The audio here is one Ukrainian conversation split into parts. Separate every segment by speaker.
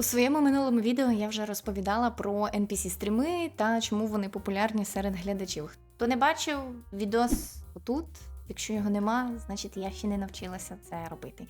Speaker 1: У своєму минулому відео я вже розповідала про NPC-стріми та чому вони популярні серед глядачів. Хто не бачив відос отут, якщо його нема, значить я ще не навчилася це робити.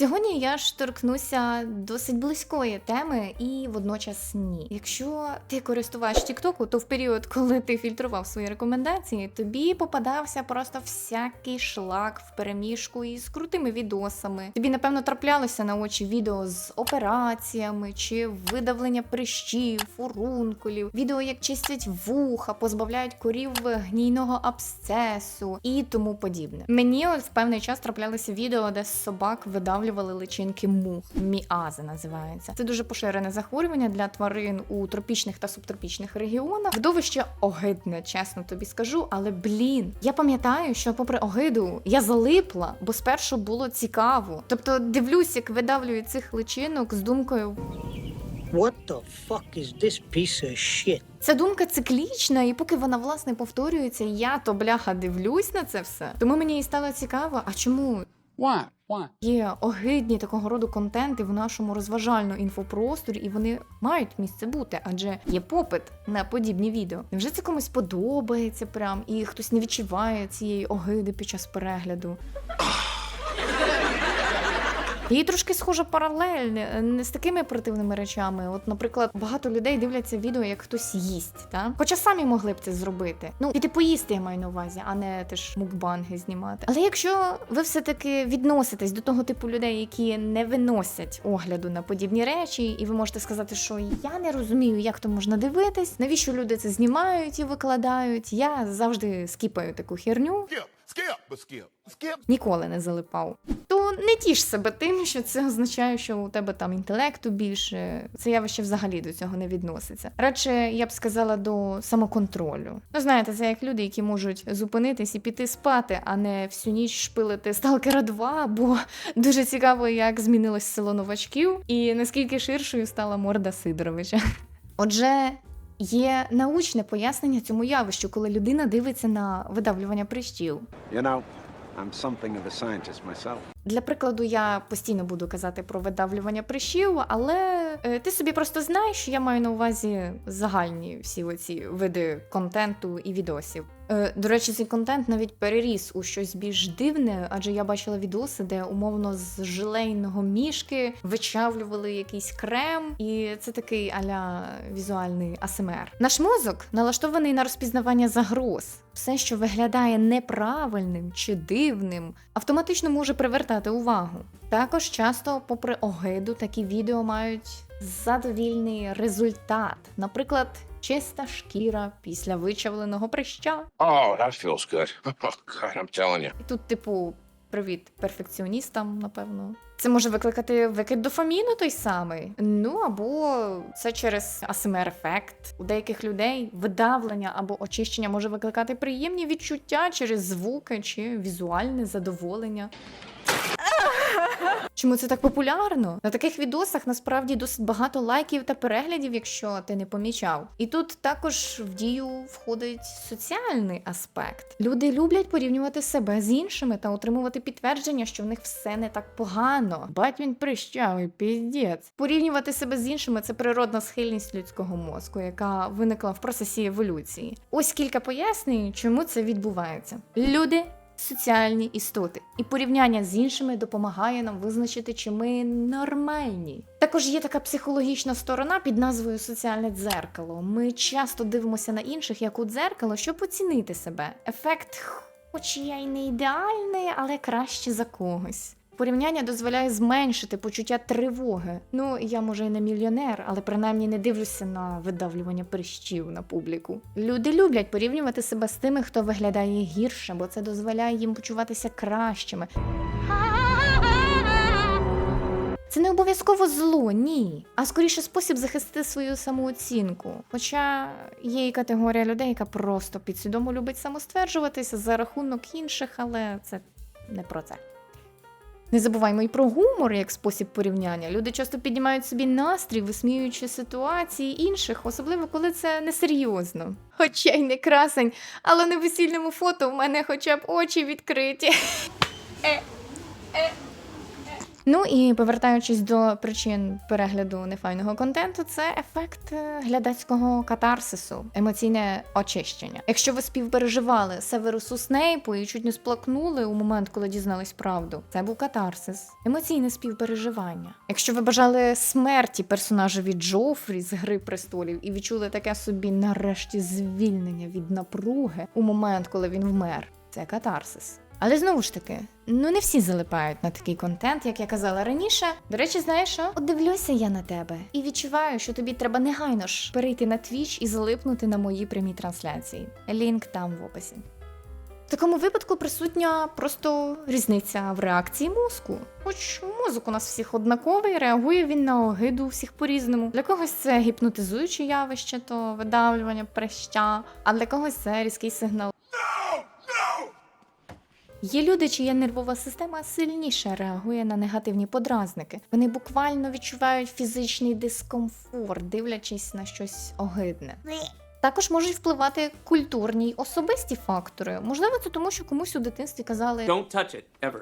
Speaker 1: Сьогодні я ж торкнуся досить близької теми і водночас ні. Якщо ти користувач Тіктоку, то в період, коли ти фільтрував свої рекомендації, тобі попадався просто всякий шлак в переміжку із крутими відосами. Тобі, напевно, траплялося на очі відео з операціями чи видавлення прищів, фурункулів, відео, як чистять вуха, позбавляють корів гнійного абсцесу і тому подібне. Мені от в певний час траплялися відео, де собак видавлювали личинки мух. Міази називається. Це дуже поширене захворювання для тварин у тропічних та субтропічних регіонах. Видовище огидне, чесно тобі скажу, але блін, я пам'ятаю, що попри огиду я залипла, бо спершу було цікаво. Тобто дивлюсь, як видавлюють цих личинок з думкою.
Speaker 2: What the fuck is this piece of shit?
Speaker 1: Ця думка циклічна, і поки вона власне повторюється, я то бляха дивлюсь на це все. Тому мені і стало цікаво, а чому
Speaker 3: Why? Why?
Speaker 1: є огидні такого роду контенти в нашому розважально інфопросторі, і вони мають місце бути, адже є попит на подібні відео. Невже це комусь подобається прям, і хтось не відчуває цієї огиди під час перегляду? І трошки схожа паралель е, не з такими противними речами. От, наприклад, багато людей дивляться відео, як хтось їсть, та хоча самі могли б це зробити. Ну піти поїсти я маю на увазі, а не теж мукбанги знімати. Але якщо ви все-таки відноситесь до того типу людей, які не виносять огляду на подібні речі, і ви можете сказати, що я не розумію, як то можна дивитись, навіщо люди це знімають і викладають. Я завжди скіпаю таку херню.
Speaker 4: Skip, skip, skip.
Speaker 1: Ніколи не залипав. То не тіш себе тим, що це означає, що у тебе там інтелекту більше. Це явище взагалі до цього не відноситься. Радше я б сказала до самоконтролю. Ну знаєте, це як люди, які можуть зупинитись і піти спати, а не всю ніч шпилити Сталкера 2, бо дуже цікаво, як змінилось село новачків і наскільки ширшою стала морда Сидоровича. Отже. Є научне пояснення цьому явищу, коли людина дивиться на видавлювання прищів.
Speaker 5: You know, I'm something of a scientist myself.
Speaker 1: Для прикладу, я постійно буду казати про видавлювання прищів, але е, ти собі просто знаєш, що я маю на увазі загальні всі оці види контенту і відосів. Е, до речі, цей контент навіть переріс у щось більш дивне, адже я бачила відоси, де умовно з жилейного мішки вичавлювали якийсь крем, і це такий аля візуальний АСМР. Наш мозок налаштований на розпізнавання загроз. Все, що виглядає неправильним чи дивним, автоматично може привертати увагу. Також часто, попри огиду, такі відео мають задовільний результат. Наприклад, чиста шкіра після вичавленого прища.
Speaker 4: Oh, that feels good. Oh, God, I'm telling you.
Speaker 1: І тут, типу, привіт перфекціоністам, напевно. Це може викликати викид дофаміну той самий. Ну або це через АСМР-ефект. У деяких людей видавлення або очищення може викликати приємні відчуття через звуки чи візуальне задоволення. Чому це так популярно? На таких відосах насправді досить багато лайків та переглядів, якщо ти не помічав. І тут також в дію входить соціальний аспект. Люди люблять порівнювати себе з іншими та отримувати підтвердження, що в них все не так погано. Бать він прищавий, піздець. Порівнювати себе з іншими це природна схильність людського мозку, яка виникла в процесі еволюції. Ось кілька пояснень, чому це відбувається. Люди соціальні істоти, і порівняння з іншими допомагає нам визначити, чи ми нормальні. Також є така психологічна сторона під назвою соціальне дзеркало. Ми часто дивимося на інших як у дзеркало, щоб оцінити себе. Ефект, хоч я й не ідеальний, але краще за когось. Порівняння дозволяє зменшити почуття тривоги. Ну, я може і не мільйонер, але принаймні не дивлюся на видавлювання прищів на публіку. Люди люблять порівнювати себе з тими, хто виглядає гірше, бо це дозволяє їм почуватися кращими. Це не обов'язково зло, ні, а скоріше спосіб захистити свою самооцінку. Хоча є і категорія людей, яка просто підсвідомо любить самостверджуватися за рахунок інших, але це не про це. Не забуваймо і про гумор як спосіб порівняння. Люди часто піднімають собі настрій, висміюючи ситуації інших, особливо коли це несерйозно. Хоча й не красень, але на весільному фото в мене хоча б очі відкриті. Ну і повертаючись до причин перегляду нефайного контенту, це ефект е, глядацького катарсису, емоційне очищення. Якщо ви співпереживали Северусу Снейпу і чуть не сплакнули у момент, коли дізнались правду, це був катарсис, емоційне співпереживання. Якщо ви бажали смерті персонажеві Джофрі з Гри престолів і відчули таке собі нарешті звільнення від напруги у момент, коли він вмер, це катарсис. Але знову ж таки, ну не всі залипають на такий контент, як я казала раніше. До речі, знаєш що? От дивлюся я на тебе і відчуваю, що тобі треба негайно ж перейти на Twitch і залипнути на мої прямі трансляції. Лінк там в описі. В такому випадку присутня просто різниця в реакції мозку. Хоч мозок у нас всіх однаковий, реагує він на огиду всіх по-різному. Для когось це гіпнотизуюче явище, то видавлювання прища, а для когось це різкий сигнал. Є люди, чия нервова система сильніше реагує на негативні подразники. Вони буквально відчувають фізичний дискомфорт, дивлячись на щось огидне. Також можуть впливати культурні й особисті фактори. Можливо, це тому, що комусь у дитинстві казали
Speaker 3: Don't touch it, ever.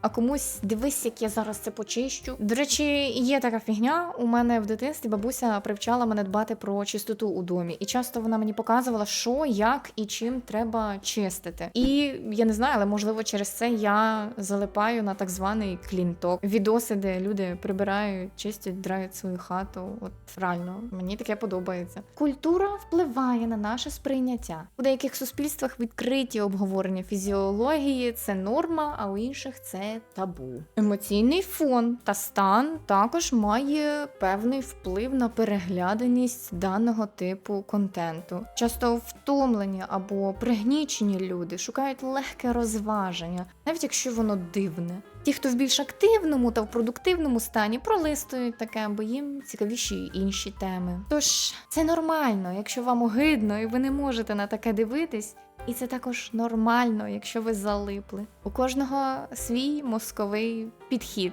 Speaker 1: А комусь дивись, як я зараз це почищу. До речі, є така фігня. У мене в дитинстві бабуся привчала мене дбати про чистоту у домі, і часто вона мені показувала, що, як і чим треба чистити. І я не знаю, але можливо через це я залипаю на так званий клінток. Відоси, де люди прибирають, чистять, драють свою хату. От реально, мені таке подобається. Культура впливає на наше сприйняття. У деяких суспільствах відкриті обговорення фізіології це норма, а у інших це табу. Емоційний фон та стан також має певний вплив на перегляданість даного типу контенту. Часто втомлені або пригнічені люди шукають легке розваження, навіть якщо воно дивне. Ті, хто в більш активному та в продуктивному стані, пролистують таке, бо їм цікавіші інші теми. Тож це нормально, якщо вам огидно і ви не можете на таке дивитись. І це також нормально, якщо ви залипли. У кожного свій мозковий підхід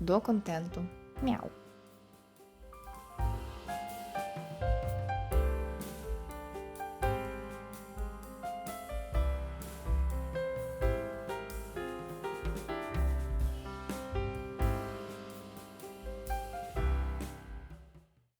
Speaker 1: до контенту. Мяу.